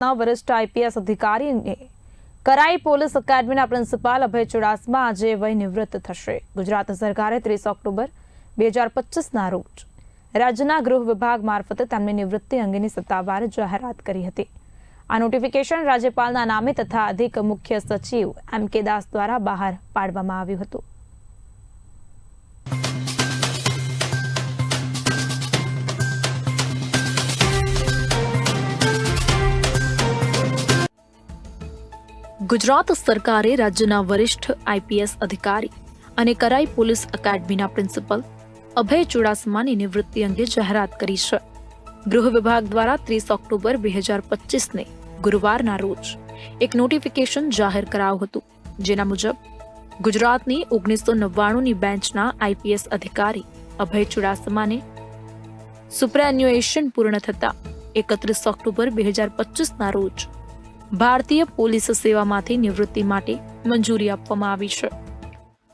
વરિષ્ઠ આઈપીએસ અધિકારીને કરાઈ પોલીસ એકેડમીના પ્રિન્સિપાલ અભય ચુડાસમા આજે વય નિવૃત્ત થશે. ગુજરાત સરકારે ત્રીસ ઓક્ટોબર બે હજાર પચીસના રોજ રાજ્યના ગૃહ વિભાગ મારફતે તેમની નિવૃત્તિ અંગેની સત્તાવાર જાહેરાત કરી હતી. આ નોટિફિકેશન રાજ્યપાલના નામે તથા અધિક મુખ્ય સચિવ એમ કે દાસ દ્વારા બહાર પાડવામાં આવ્યું હતું. ગુજરાત સરકારે રાજ્યના વરિષ્ઠ આઈપીએસ અધિકારી અને કરાઈ પોલીસ એકેડમીના પ્રિન્સિપલ અભય ચુડાસમાની નિવૃત્તિ અંગે જાહેરાત કરી છે. ગૃહ વિભાગ દ્વારા ત્રીસ ઓક્ટોબર બે હજાર પચીસને ગુરુવારના રોજ એક નોટિફિકેશન જાહેર કરાયું હતું, જેના મુજબ ગુજરાતની ઓગણીસો નવ્વાણુંની બેન્ચના આઈપીએસ અધિકારી અભય ચુડાસમાને સુપ્રેન્યુએશન પૂર્ણ થતાં એકત્રીસ ઓક્ટોબર બે હજાર પચીસના રોજ ભારતીય પોલીસ સેવામાંથી નિવૃત્તિ માટે મંજૂરી આપવામાં આવી છે.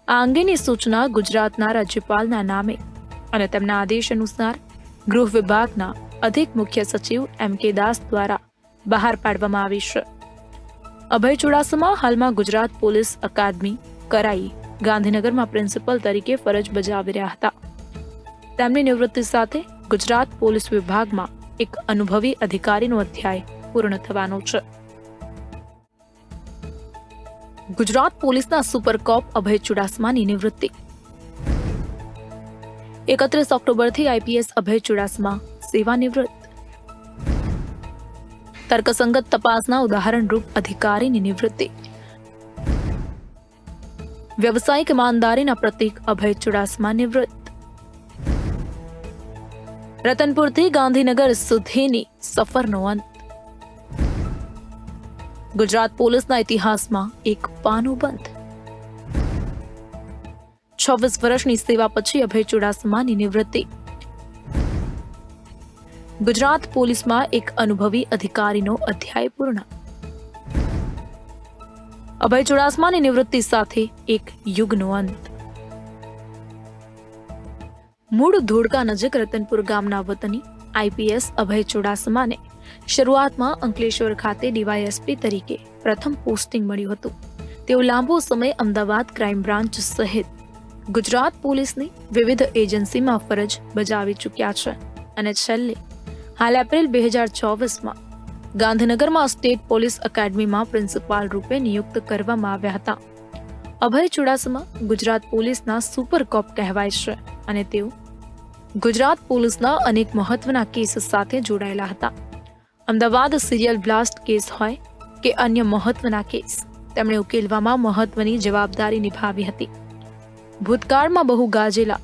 આ અંગેની સૂચના ગુજરાતના રાજ્યપાલના નામે અને તેમના આદેશ અનુસાર ગૃહ વિભાગના અધિક મુખ્ય સચિવ એમ કે દાસ દ્વારા બહાર પાડવામાં આવી છે. અભય ચુડાસમા હાલમાં ગુજરાત પોલીસ અકાદમી કરાઈ ગાંધીનગરમાં પ્રિન્સિપલ તરીકે ફરજ બજાવી રહ્યા હતા. તેમની નિવૃત્તિ સાથે ગુજરાત પોલીસ વિભાગમાં એક અનુભવી અધિકારીનો અધ્યાય પૂર્ણ થવાનો છે. ગુજરાત પોલીસના સુપર કોપ અભય ચુડાસમાની નિવૃત્તિ. એકત્રીસ ઓક્ટોબરથી આઈપીએસ અભય ચુડાસમા સેવા નિવૃત્ત. તર્કસંગત તપાસના ઉદાહરણરૂપ અધિકારીની નિવૃત્તિ. વ્યવસાયિક ઈમાનદારીના પ્રતીક અભય ચુડાસમા નિવૃત્ત. રતનપુરથી ગાંધીનગર સુધીની સફરનો અંત. ગુજરાત પોલીસના ઇતિહાસમાં એક પાનું બંધ છવ્વીસ વર્ષની સેવા પછી અભય ચુડાસમાની નિવૃત્તિ. ગુજરાત પોલીસમાં એક અનુભવી અધિકારીનો અધ્યાય પૂર્ણ. અભય ચુડાસમાની નિવૃત્તિ સાથે એક યુગનો અંત. મૂળ ધોળકા નજીક રતનપુર ગામના વતની આઈપીએસ અભય ચુડાસમાને શરૂઆતમાં અંકલેશ્વર ખાતે ડીવાયએસપી તરીકે પ્રથમ પોસ્ટિંગ મળ્યું હતું. તેઓ લાંબો સમય અમદાવાદ ક્રાઇમ બ્રાન્ચ સહિત ગુજરાત પોલીસની વિવિધ એજન્સીમાં ફરજ બજાવી ચૂક્યા છે. અને છેલ્લે, હાલ એપ્રિલ બે હજાર ચોવીસમાં ગાંધીનગરમાં સ્ટેટ પોલીસ એકેડમીમાં પ્રિન્સિપાલ રૂપે નિયુક્ત કરવામાં આવ્યા હતા. અભય ચુડાસમા ગુજરાત પોલીસના સુપર કોપ કહેવાય છે અને તેઓ ગુજરાત પોલીસના અનેક મહત્વના કેસ સાથે જોડાયેલા હતા. અમદાવાદ સિરિયલ બ્લાસ્ટ કેસ હોય કે અન્ય મહત્વના કેસ, તેમણે ઉકેલવામાં મહત્વની જવાબદારી નિભાવી હતી. ભૂતકાળમાં બહુ ગાજેલા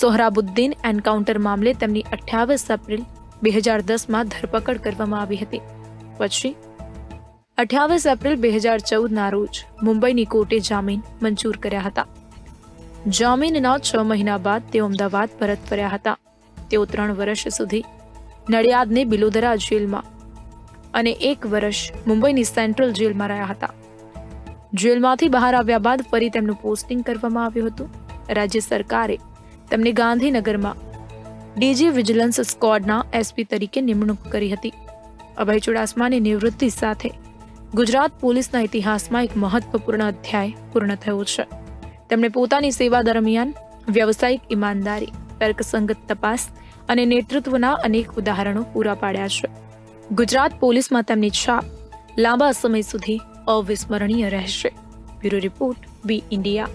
સોહરાબુદ્દીન એન્કાઉન્ટર મામલે તેમની અઠ્યાવીસ એપ્રિલ બે હજાર દસમાં ધરપકડ કરવામાં આવી હતી. પછી અઠ્યાવીસ એપ્રિલ બે હજાર ચૌદના રોજ મુંબઈની કોર્ટે જામીન મંજૂર કર્યા હતા. જામીનના છ મહિના બાદ તેઓ અમદાવાદ પરત ફર્યા હતા. તેઓ ત્રણ વર્ષ સુધી નડિયાદની બિલોદરા જેલમાં અને એક વર્ષ મુંબઈની સેન્ટ્રલ જેલમાં રહ્યા હતા. જેલમાંથી બહાર આવ્યા બાદ ફરી તેમનું પોસ્ટિંગ કરવામાં આવ્યું હતું. રાજ્ય સરકારે તેમને ગાંધીનગરમાં ડીજી વિજિલન્સ સ્કોડના એસપી તરીકે નિમણૂક કરી હતી. અભય ચુડાસમાની નિવૃત્તિ સાથે ગુજરાત પોલીસના ઇતિહાસમાં એક મહત્વપૂર્ણ અધ્યાય પૂર્ણ થયો છે. તેમણે પોતાની સેવા દરમિયાન વ્યવસાયિક ઈમાનદારી, તર્કસંગત તપાસ અને નેતૃત્વના અનેક ઉદાહરણો પૂરા પાડ્યા છે. ગુજરાત પોલીસમાં તેમની છાપ. લાંબા સમય સુધી અવિસ્મરણીય રહેશે. Bureau report B India.